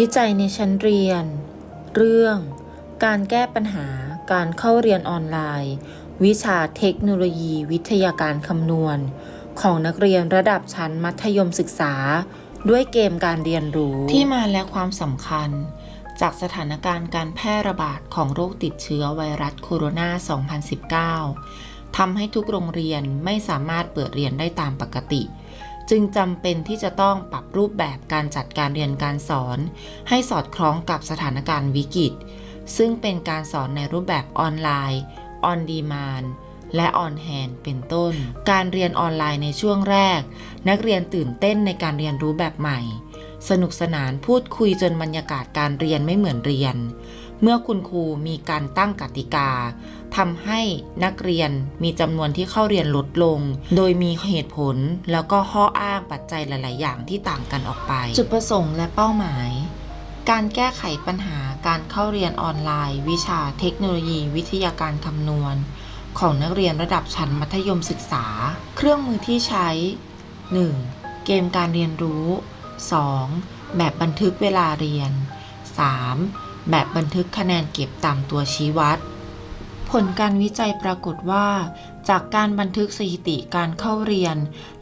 วิจัยในชั้นเรียน เรื่อง การแก้ปัญหาการเข้าเรียนออนไลน์ วิชาเทคโนโลยีวิทยาการคำนวณ ของนักเรียนระดับชั้นมัธยมศึกษา ด้วยเกมการเรียนรู้ที่มาและความสำคัญ จากสถานการณ์การแพร่ระบาดของโรคติดเชื้อไวรัสโคโรนา 2019ทำให้ทุกโรงเรียนไม่สามารถเปิดเรียนได้ตามปกติ จึงจำเป็นที่จะต้องปรับรูปแบบการจัดการเรียนการสอน ให้สอดคล้องกับสถานการณ์วิกฤต ซึ่งเป็นการสอนในรูปแบบออนไลน์ ออนดีมานและออนแฮนเป็นต้น การเรียนออนไลน์ในช่วงแรก นักเรียนตื่นเต้นในการเรียนรู้แบบใหม่ สนุกสนานพูดคุยจนบรรยากาศการเรียนไม่เหมือนเรียน เมื่อคุณครูมีการตั้งกติกาทำให้นักเรียนมีจำนวนที่เข้าเรียนลดลง โดยมีเหตุผลแล้วก็ข้ออ้างปัจจัยหลาย ๆ อย่างที่ต่างกันออกไป จุดประสงค์และเป้าหมาย การแก้ไขปัญหาการเข้าเรียนออนไลน์ วิชาเทคโนโลยี วิทยาการคำนวณ ของนักเรียนระดับชั้นมัธยมศึกษา เครื่องมือที่ใช้ 1. เกมการเรียนรู้ 2. แบบบันทึกเวลาเรียน 3. แบบบันทึกคะแนนเก็บตามตัวชี้วัด ผลการวิจัยปรากฏว่า จากการบันทึกสถิติการเข้าเรียน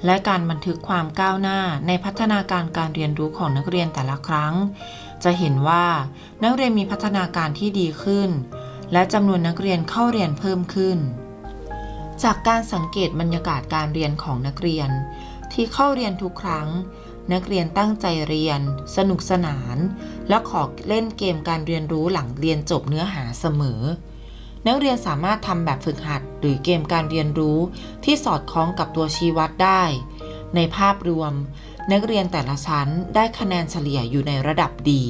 และการบันทึกความก้าวหน้าในพัฒนาการการเรียนรู้ของนักเรียนแต่ละครั้ง จะเห็นว่านักเรียนมีพัฒนาการที่ดีขึ้น และจำนวนนักเรียนเข้าเรียนเพิ่มขึ้น จากการสังเกตบรรยากาศการเรียนของนักเรียน ที่เข้าเรียนทุกครั้ง นักเรียนตั้งใจเรียน สนุกสนาน และขอเล่นเกมการเรียนรู้หลังเรียนจบเนื้อหาเสมอ นักเรียนสามารถทำแบบฝึกหัด หรือเกมการเรียนรู้ที่สอดคล้องกับตัวชี้วัดได้ ในภาพรวม นักเรียนแต่ละชั้นได้คะแนนเฉลี่ยอยู่ในระดับดี